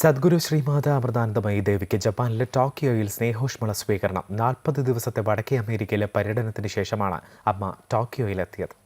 സദ്ഗുരു ശ്രീമാത അമൃതാനന്ദമയി ദേവിക്ക് ജപ്പാനിലെ ടോക്കിയോയിൽ സ്നേഹോഷ്മള സ്വീകരണം. നാൽപ്പത് ദിവസത്തെ വടക്കേ അമേരിക്കയിലെ പര്യടനത്തിന് ശേഷമാണ് അമ്മ ടോക്കിയോയിലെത്തിയത്.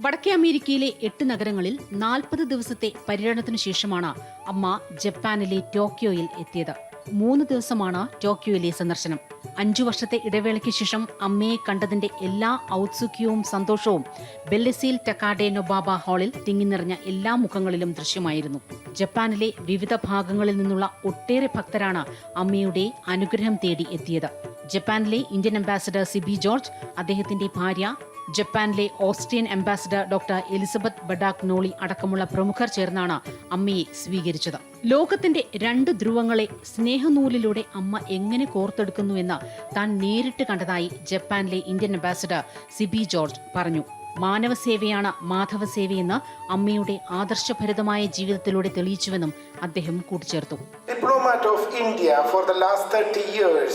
വടക്കേ അമേരിക്കയിലെ എട്ട് നഗരങ്ങളിൽ നാൽപ്പത് ദിവസത്തെ പര്യടനത്തിനു ശേഷമാണ് അമ്മ ജപ്പാനിലെ ടോക്കിയോയിൽ എത്തിയത്. മൂന്ന് ദിവസമാണ് ടോക്കിയോയിലെ സന്ദർശനം. അഞ്ചു വർഷത്തെ ഇടവേളയ്ക്ക് ശേഷം അമ്മയെ കണ്ടതിന്റെ എല്ലാ ഔത്സുഖ്യവും സന്തോഷവും ബെല്ലസീൽ ടക്കാഡെ നൊബാബ ഹാളിൽ തിങ്ങിനിറഞ്ഞ എല്ലാ മുഖങ്ങളിലും ദൃശ്യമായിരുന്നു. ജപ്പാനിലെ വിവിധ ഭാഗങ്ങളിൽ നിന്നുള്ള ഒട്ടേറെ ഭക്തരാണ് അമ്മയുടെ അനുഗ്രഹം തേടി എത്തിയത്. ജപ്പാനിലെ ഇന്ത്യൻ അംബാസിഡർ സിബി ജോർജ് അദ്ദേഹത്തിന്റെ ഭാര്യ ജപ്പാനിലെ Austrian ambassador doctor Elizabeth Bertagnoli അടക്കമുള്ള പ്രമുഖർ ചേർന്നാണ് അമ്മയെ സ്വീകരിച്ചത്. ലോകത്തിന്റെ രണ്ട് ധ്രുവങ്ങളെ സ്നേഹനൂലിലൂടെ അമ്മ എങ്ങനെ കോർത്തെടുക്കുന്നുവെന്ന് താൻ നേരിട്ട് കണ്ടതായി ജപ്പാനിലെ ഇന്ത്യൻ അംബാസിഡർ സിബി ജോർജ് പറഞ്ഞു. മാനവസേവയാണ് മാധവസേവയെന്ന് അമ്മയുടെ ആദർശഭരിതമായ ജീവിതത്തിലൂടെ തെളിയിച്ചുവെന്നും അദ്ദേഹം കൂട്ടിച്ചേർത്തു. Diplomat of India for the last 30 years,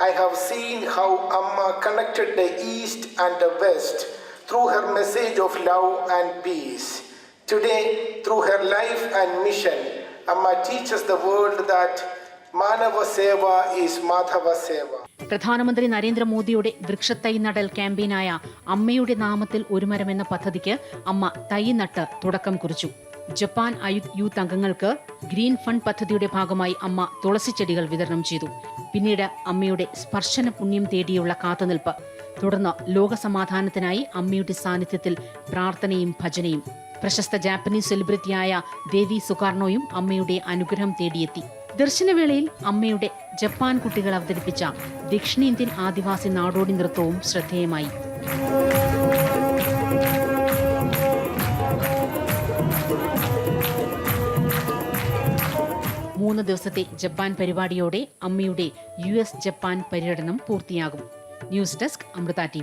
I have seen how Amma connected the East and the West through her message of love and peace. Today, through her life and mission, Amma teaches the world that Manava Seva is Madhava Seva. പ്രധാനമന്ത്രി നരേന്ദ്രമോദിയുടെ വൃക്ഷത്തൈ നടൽ ക്യാമ്പയിനായ അമ്മയുടെ നാമത്തിൽ ഒരു മരം എന്ന പദ്ധതിക്ക് അമ്മ തൈ നട്ട് തുടക്കം കുറിച്ചു ജപ്പാൻ യൂത്ത് അംഗങ്ങൾക്ക് ഗ്രീൻ ഫണ്ട് പദ്ധതിയുടെ ഭാഗമായി അമ്മ തുളസി ചെടികൾ വിതരണം ചെയ്തു. പിന്നീട് അമ്മയുടെ സ്പർശന പുണ്യം തേടിയുള്ള കാത്തുനിൽപ്പ്. തുടർന്ന് ലോകസമാധാനത്തിനായി അമ്മയുടെ സാന്നിധ്യത്തിൽ പ്രാർത്ഥനയും ഭജനയും. പ്രശസ്ത ജാപ്പനീസ് സെലിബ്രിറ്റിയായ ദേവി സുകാർണോയും അമ്മയുടെ അനുഗ്രഹം തേടിയെത്തി. ദർശനവേളയിൽ അമ്മയുടെ ജപ്പാൻ കുട്ടികൾ അവതരിപ്പിച്ച ദക്ഷിണേന്ത്യൻ ആദിവാസി നാടോടി നൃത്തവും ശ്രദ്ധേയമായി. മൂന്ന് ദിവസത്തെ ജപ്പാൻ പരിപാടിയോടെ അമ്മയുടെ യു എസ് ജപ്പാൻ പര്യടനം പൂർത്തിയാകും. News desk Amrita T